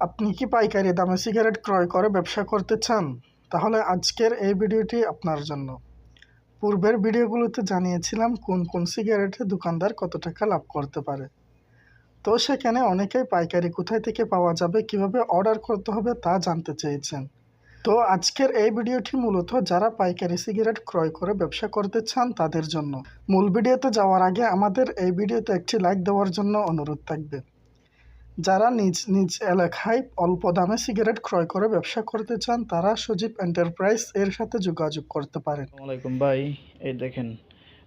আপনি কি পাইকারি দামে সিগারেট ক্রয় করে ব্যবসা করতে চান? তাহলে আজকের এই ভিডিওটি আপনার জন্য। পূর্বের ভিডিওগুলোতে জানিয়েছিলাম কোন কোন সিগারেটে দোকানদার কত টাকা লাভ করতে পারে। তো সেখানে অনেকেই পাইকারি কোথায় থেকে পাওয়া যাবে, কীভাবে অর্ডার করতে হবে তা জানতে চেয়েছেন। তো আজকের এই ভিডিওটি মূলত যারা পাইকারি সিগারেট ক্রয় করে ব্যবসা করতে চান তাদের জন্য। মূল ভিডিওতে যাওয়ার আগে আমাদের এই ভিডিওতে একটি লাইক দেওয়ার জন্য অনুরোধ থাকবে। যারা নিজ নিজ এলাকায় অল্প দামে সিগারেট ক্রয় করে ব্যবসা করতে চান, তারা সজীব এন্টারপ্রাইজ এর সাথে যোগাযোগ করতে পারেন। আসসালামাইকুম ভাই, এই দেখেন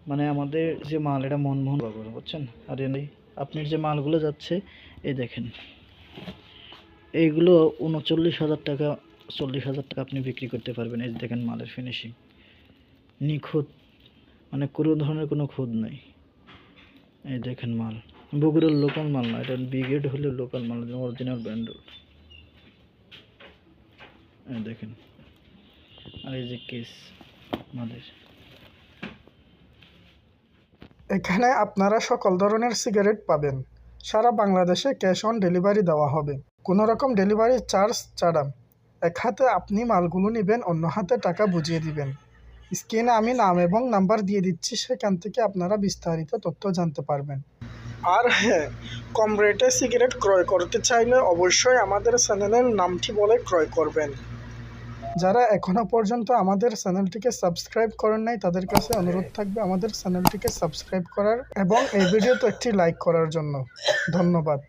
মানে আমাদের যে মাল, এটা মনমোহন বাবুর, বুঝছেন? আর আপনার যে মালগুলো যাচ্ছে, এই দেখেন, এইগুলো উনচল্লিশ হাজার টাকা, চল্লিশ হাজার টাকা আপনি বিক্রি করতে পারবেন। এই দেখেন মালের ফিনিশিং নিখুঁত মানে কোনো ধরনের কোনো খুঁত নেই। এই দেখেন মাল। বগুড়ার লোকাল মাল না, এটা ব্রিগেড হলে লোকাল মাল অরিজিনাল ব্র্যান্ড এই দেখেন, আর এই যে কেস মালের। এখানে আপনারা সকল ধরনের সিগারেট পাবেন। সারা বাংলাদেশে ক্যাশ অন ডেলিভারি দেওয়া হবে। কোনো রকম ডেলিভারি চার্জ ছাড়া। এক হাতে আপনি মালগুলো নেবেন, অন্য হাতে টাকা বুঝিয়ে দিবেন। স্ক্রিনে আমি নাম এবং নাম্বার দিয়ে দিচ্ছি, সেখান থেকে আপনারা বিস্তারিত তথ্য জানতে পারবেন। আর হ্যাঁ কম রেটে সিগারেট ক্রয় করতে চাইলে অবশ্যই আমাদের চ্যানেলের নামটি বলে ক্রয় করবেন। যারা এখনও পর্যন্ত আমাদের চ্যানেলটিকে সাবস্ক্রাইব করেন নাই, তাদের কাছে অনুরোধ থাকবে আমাদের চ্যানেলটিকে সাবস্ক্রাইব করার এবং এই ভিডিওতে একটি লাইক করার জন্য। ধন্যবাদ।